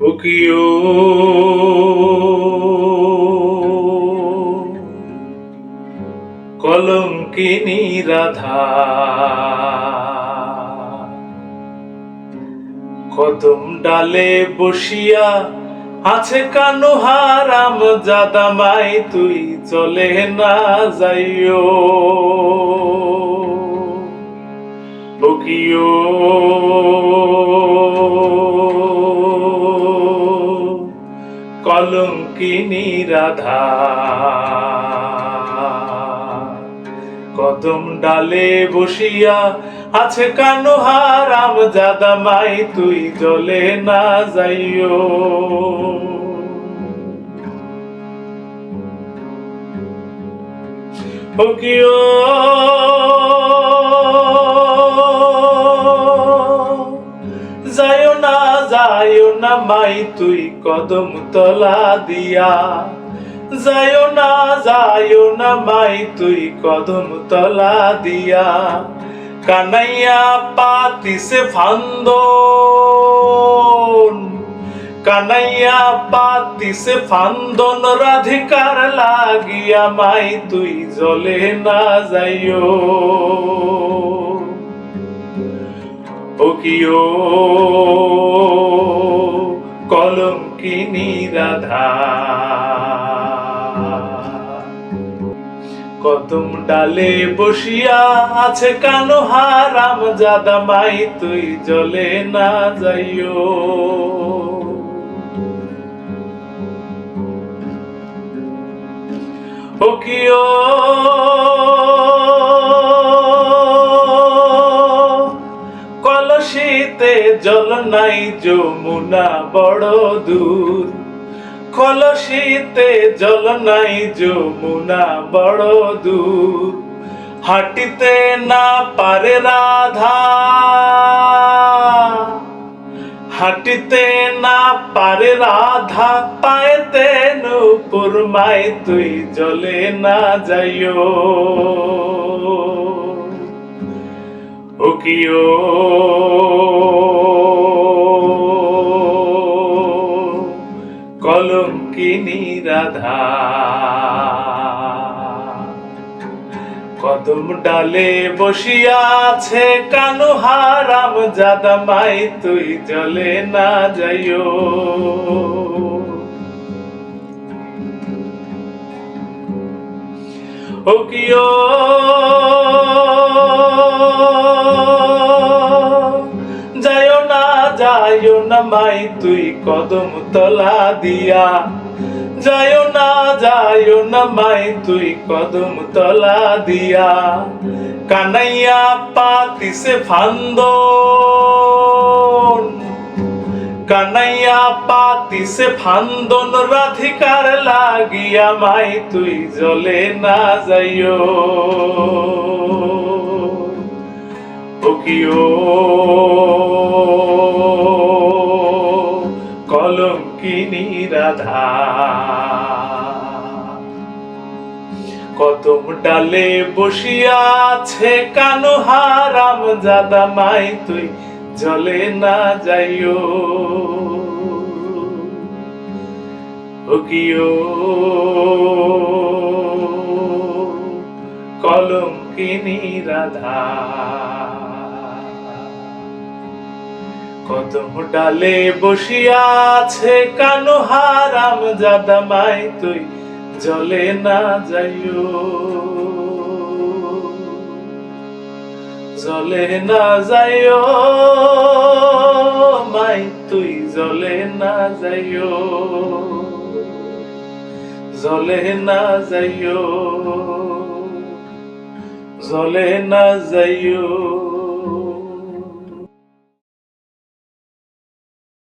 উকিও কলঙ্কিনী রাধা কদম ডালে বসিয়া আছে কানু হারাম জাদামাই তুই চলে না যাইও। বকিও কলঙ্কিনী রাধা। কদম ডালে বসিয়া আছে কানু হারাম জাদামাই তুই জলে না যাইও। ওকিও যায়ও না মাই, তুই কদম তলা দিয়া। যায়ও না যায়ও না মাই, তুই কদম তলা দিয়া। কানাইয়া পাতিসে ফান্দ কানাইয়া পাতিসে ফান্দন, রাধিকার লাগিয়া মাই, তুই জলে না যাইও। ও কলঙ্কিনী কদম ডালে বসিয়া আছে কানো হারাম জাদা মাই, তুই জলে না যাইও। ও কিও? কলসিতে জল নাই, যমুনা বড় দূর। কলসিতে জল নাই যমুনা বড় দূর হাঁটিতে না পারে রাধা। হাঁটিতে না পারে রাধা, পায়েতে নূপুর মাই তুই জলে না যাইও। ও কিও কলঙ্কিনী রাধা। কদম ডালে বসিয়া আছে কানু হারাম জাদা মাই তুই জলে না যাইও। ও কিও যায়ও না মাই, তুই কদম তলা দিয়া। যায়ও না যায়ও না মাই, তুই কদম তলা দিয়া। কানাইয়া পাতিসে ফান্দ কানাইয়া পাতিসে ফান্দন, রাধিকার লাগিয়া মাই, তুই জলে না যাইও। ও কলঙ্কিনী রাধা কদম ডালে বসিয়া আছে কানু হারাম জাদা মাই, তুই জলে না যাইও। ও কিও কলঙ্কিনী রাধা কদম ডালে বসিয়া আছে কানু হারাম জাদা মাই, তুই জলে না যাইও। জলে না যাইও মাই, তুই জলে না যাইও। জলে না যাইও, জলে না যাইও।